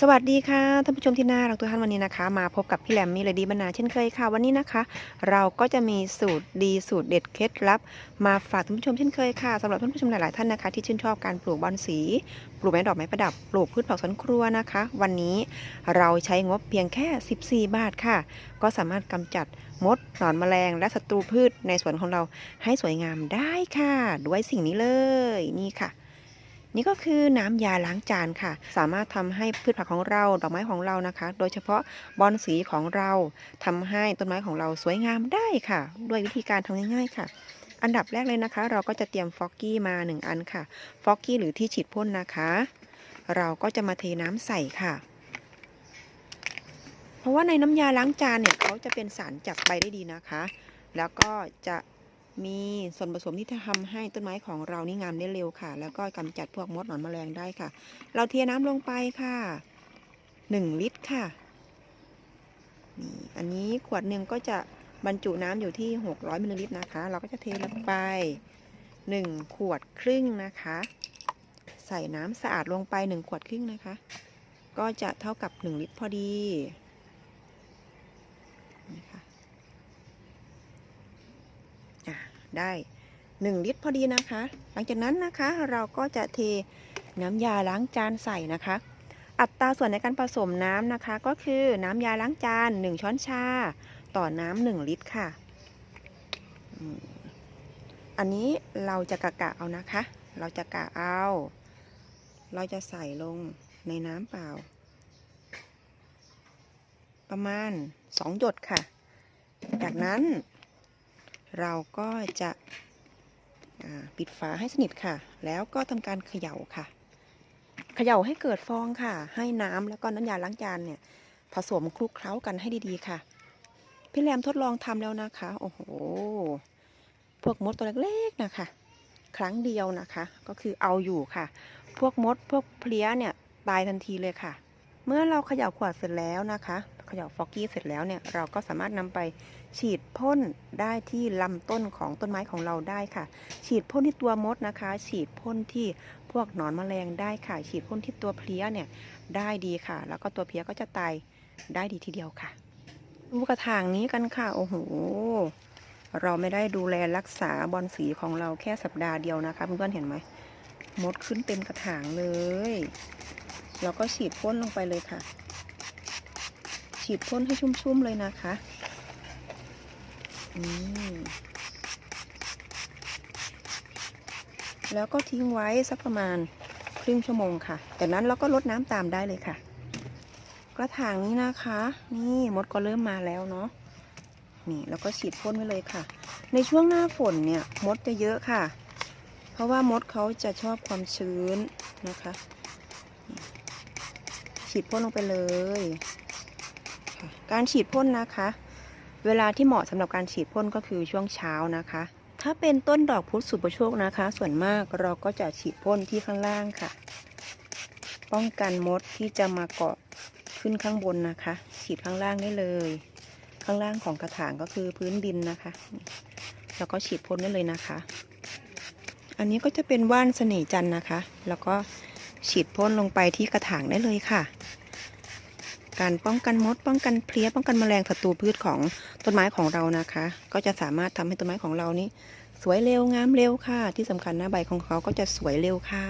สวัสดีค่ะท่านผู้ชมที่น่ารักทุกท่านวันนี้นะคะ มาพบกับพี่แหลมมีเลยดีบรรณาเช่นเคยค่ะ วันนี้นะคะ เราก็จะมีสูตรดีสูตรเด็ดเคล็ดลับ มาฝากท่านผู้ชมเช่นเคยค่ะสำหรับท่านผู้ชมหลาย ๆ ท่านนะคะ ที่ชื่นชอบการปลูกบอนสีปลูกไม้ดอกไม้ประดับปลูกพืชผักสวนครัวนะคะ วันนี้เราใช้งบเพียงแค่ 14 บาทค่ะ ก็สามารถกำจัดมดหนอนแมลง และศัตรูพืชในสวนของเราให้สวยงามได้ค่ะ ด้วยสิ่งนี้เลยนี่ค่ะ นี่ก็คือน้ำยาล้างจานค่ะ สามารถทำให้พืชผักของเราดอกไม้ของเรานะคะ โดยเฉพาะบอนสีของเราทำให้ต้นไม้ของเราสวยงามได้ค่ะ ด้วยวิธีการทำง่ายๆค่ะ อันดับแรกเลยนะคะ เราก็จะเตรียมฟอกกี้มา 1 อันค่ะ ฟอกกี้หรือที่ฉีดพ่นนะคะ เราก็จะมาเทน้ำใส่ค่ะ เพราะว่าในน้ำยาล้างจานเนี่ยเขาจะเป็นสารจับใบได้ดีนะคะ แล้วก็จะ มีส่วนผสมที่จะทำให้ต้นไม้ของเรานี่งามได้เร็วค่ะ แล้วก็กำจัดพวกมดหนอนแมลงได้ค่ะ เราเทน้ำลงไปค่ะหนึ่งลิตรค่ะนี่อันนี้ขวดหนึ่งก็จะบรรจุน้ำอยู่ที่ 600มิลลิลิตรนะคะ เราก็จะเทลงไป 1 ขวดครึ่งนะคะ ใส่น้ำสะอาดลงไป 1 ขวดครึ่งนะคะ ก็จะเท่ากับ 1 ลิตรพอดีนี่ค่ะ อะ ได้ 1 ลิตรพอดีนะคะ หลังจากนั้นนะคะเราก็จะเทน้ำยาล้างจานใส่นะคะ อัตราส่วนในการผสมน้ำนะคะ ก็คือน้ำยาล้างจาน 1 ช้อนชา ต่อน้ำ1ลิตรค่ะ อันนี้เราจะกะกะเอานะคะ เราจะกะเอา เราจะใส่ลงในน้ำเปล่า ประมาณ 2 หยดค่ะ จากนั้น เราก็จะปิดฝาให้สนิทค่ะ แล้วก็ทำการเขย่าค่ะ เขย่าให้เกิดฟองค่ะ ให้น้ำแล้วก็น้ำยาล้างจานเนี่ย ผสมคลุกเคล้ากันให้ดีๆค่ะ พี่แรมทดลองทำแล้วนะคะ โอ้โห พวกมดตัวเล็กๆนะคะ ครั้งเดียวนะคะ ก็คือเอาอยู่ค่ะ พวกมดพวกเพลี้ยเนี่ยตายทันทีเลยค่ะ เมื่อเราเขย่าขวดเสร็จแล้วนะคะ เขย่าฟอกกี้เสร็จแล้วเนี่ยเราก็สามารถนำไปฉีดพ่นได้ที่ลำต้นของต้นไม้ของเราได้ค่ะ ฉีดพ่นที่ตัวมดนะคะ ฉีดพ่นที่พวกหนอนแมลงได้ค่ะ ฉีดพ่นที่ตัวเพลี้ยเนี่ยได้ดีค่ะ แล้วก็ตัวเพลี้ยก็จะตายได้ดีทีเดียวค่ะดูกระถางนี้กันค่ะโอ้โหเราไม่ได้ดูแลรักษาบอนสีของเราแค่สัปดาห์เดียวนะคะเพื่อนๆเห็นไหมมดขึ้นเต็มกระถางเลย เราก็ฉีดพ่นลงไปเลยค่ะ ฉีดพ่นให้ชุ่มๆเลยนะคะแล้วก็ทิ้งไว้สักประมาณครึ่งชั่วโมงค่ะ จากนั้นเราก็ลดน้ำตามได้เลยค่ะ กระถางนี้นะคะ นี่มดก็เริ่มมาแล้วเนาะนี่แล้วก็ฉีดพ่นไว้เลยค่ะ ในช่วงหน้าฝนเนี่ยมดจะเยอะค่ะ เพราะว่ามดเขาจะชอบความชื้นนะคะ ฉีดพ่นลงไปเลย การฉีดพ่นนะคะ เวลาที่เหมาะสำหรับการฉีดพ่นก็คือช่วงเช้านะคะ ถ้าเป็นต้นดอกพุธสุประโชคนะคะ ส่วนมากเราก็จะฉีดพ่นที่ข้างล่างค่ะ ป้องกันมดที่จะมาเกาะขึ้นข้างบนนะคะ ฉีดข้างล่างได้เลย ข้างล่างของกระถางก็คือพื้นดินนะคะ แล้วก็ฉีดพ่นได้เลยนะคะ อันนี้ก็จะเป็นว่านเสน่จันนะคะ แล้วก็ฉีดพ่นลงไปที่กระถางได้เลยค่ะ การป้องกันมด ป้องกันเพลี้ยป้องกันแมลงศัตรูพืชของต้นไม้ของเรานะคะ ก็จะสามารถทำให้ต้นไม้ของเรานี้สวยเร็วงามเร็วค่ะ ที่สำคัญนะใบของเขาก็จะสวยเร็วค่ะ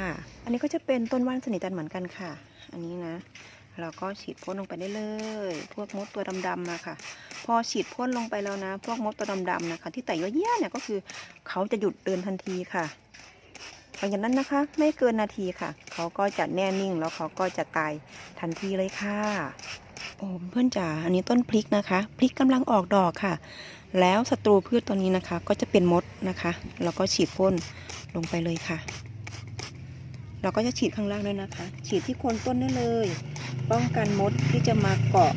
อันนี้ก็จะเป็นต้นว่านสนิทจันเหมือนกันค่ะ อันนี้นะ เราก็ฉีดพ่นลงไปได้เลย พวกมดตัวดำๆมาค่ะพอฉีดพ่นลงไปแล้วนะ พวกมดตัวดำๆนะคะ ที่ไต่เยี่ยเนี่ยก็คือเขาจะหยุดเดินทันทีค่ะ หลังจากนั้นนะคะ ไม่เกินนาทีค่ะ เขาก็จะแน่นิ่งแล้วเขาก็จะตายทันทีเลยค่ะโอ้เพื่อนจ๋าอันนี้ต้นพริกนะคะ พริกกำลังออกดอกค่ะ แล้วศัตรูพืชตัวนี้นะคะ ก็จะเป็นมดนะคะแล้วก็ฉีดพ่นลงไปเลยค่ะ เราก็จะฉีดข้างล่างด้วยนะคะ ฉีดที่โคนต้นได้เลย ป้องกันมดที่จะมาเกาะ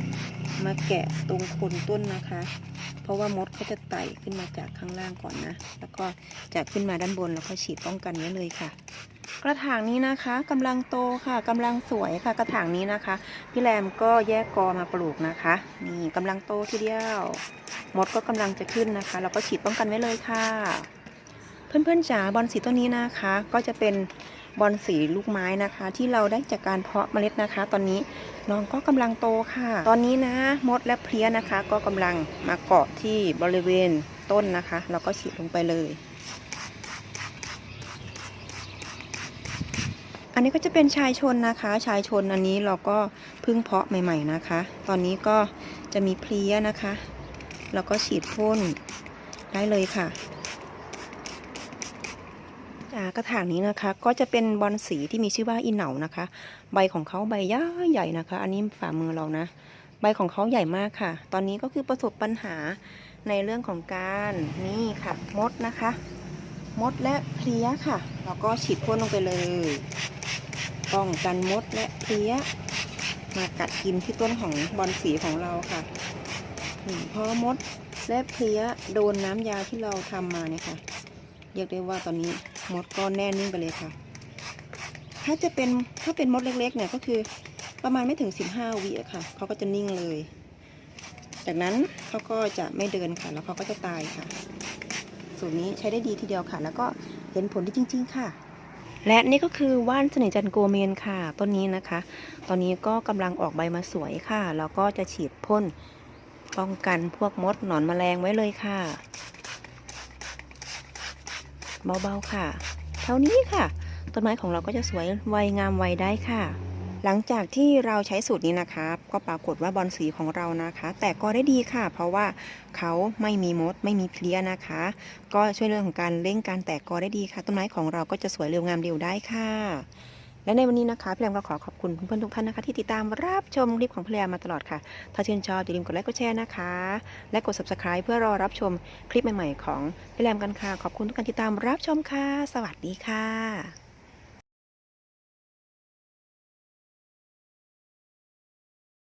มาแกะตรงโคนต้นนะคะ ราะว่ามดเขาจะไต่ขึ้นมาจากข้างล่างก่อนนะ แล้วก็จะขึ้นมาด้านบนแล้วก็ฉีดป้องกันไว้เลยค่ะ กระถางนี้นะคะกำลังโตค่ะกำลังสวยค่ะ กระถางนี้นะคะ พี่แรมก็แยกกอมาปลูกนะคะ นี่กำลังโตทีเดียวมดก็กำลังจะขึ้นนะคะเราก็ฉีดป้องกันไว้เลยค่ะ เพื่อนๆจ๋าบอลสีต้นนี้นะคะ ก็จะเป็น บอนสีลูกไม้นะคะ ที่เราได้จากการเพาะเมล็ดนะคะ ตอนนี้น้องก็กำลังโตค่ะ ตอนนี้นะมดและเพลี้ยนะคะ ก็กำลังมาเกาะที่บริเวณต้นนะคะ เราก็ฉีดลงไปเลย อันนี้ก็จะเป็นชายชนนะคะ ชายชนอันนี้เราก็เพิ่งเพาะใหม่ ๆนะคะ ตอนนี้ก็จะมีเพลี้ยนะคะแล้วก็ฉีดพ่นได้เลยค่ะ กกระถางนี้นะคะ ก็จะเป็นบอนสีที่มีชื่อว่าอินเหนานะคะ ใบของเขาใบย่าใหญ่นะคะ อันนี้ฝ่ามือเรานะ ใบของเขาใหญ่มากค่ะ ตอนนี้ก็คือประสบปัญหาในเรื่องของการนี่ค่ะมดนะคะ มดและเพลี้ยค่ะ เราก็ฉีดพ่นลงไปเลยป้องกันมดและเพลี้ย มากัดกินที่ต้นของบอนสีของเราค่ะพอมดและเพลี้ยโดนน้ำยาที่เราทำมาเนี่ยค่ะเรียกได้ว่าตอนนี้ มดก็แน่นิ่งไปเลยค่ะ ถ้าจะเป็นถ้าเป็นมดเล็กๆเนี่ยก็คือประมาณไม่ถึง 15วิอะค่ะเขาก็จะนิ่งเลย จากนั้นเขาก็จะไม่เดินค่ะ แล้วเขาก็จะตายค่ะ สูตรนี้ใช้ได้ดีทีเดียวค่ะ แล้วก็เห็นผลดีจริง ๆ ค่ะ และนี่ก็คือว่านเสน่ห์จันโกเมนค่ะ ต้นนี้นะคะ ตอนนี้ก็กำลังออกใบมาสวยค่ะ แล้วก็จะฉีดพ่นป้องกันพวกมดหนอนแมลงไว้เลยค่ะ เบาๆค่ะ เท่านี้ค่ะ ต้นไม้ของเราก็จะสวยวัยงามวัยได้ค่ะ หลังจากที่เราใช้สูตรนี้นะคะ ก็ปรากฏว่าบอลสีของเรานะคะ แต่ก็ได้ดีค่ะ เพราะว่าเขาไม่มีมดไม่มีเพลี้ยนะคะ ก็ช่วยเรื่องของการเร่งการแตกกอได้ดีค่ะ ต้นไม้ของเราก็จะสวยเร็วงามเร็วได้ค่ะ และในวันนี้นะคะพี่แรมก็ขอขอบคุณเพื่อนๆทุกท่านนะคะที่ติดตามรับชมคลิปของพี่แรมมาตลอดค่ะ ถ้าชื่นชอบอย่าลืมกดไลค์กดแชร์นะคะ และกด subscribe เพื่อรอรับชมคลิปใหม่ๆของพี่แรมกันค่ะ ขอบคุณทุกการติดตามรับชมค่ะ สวัสดีค่ะ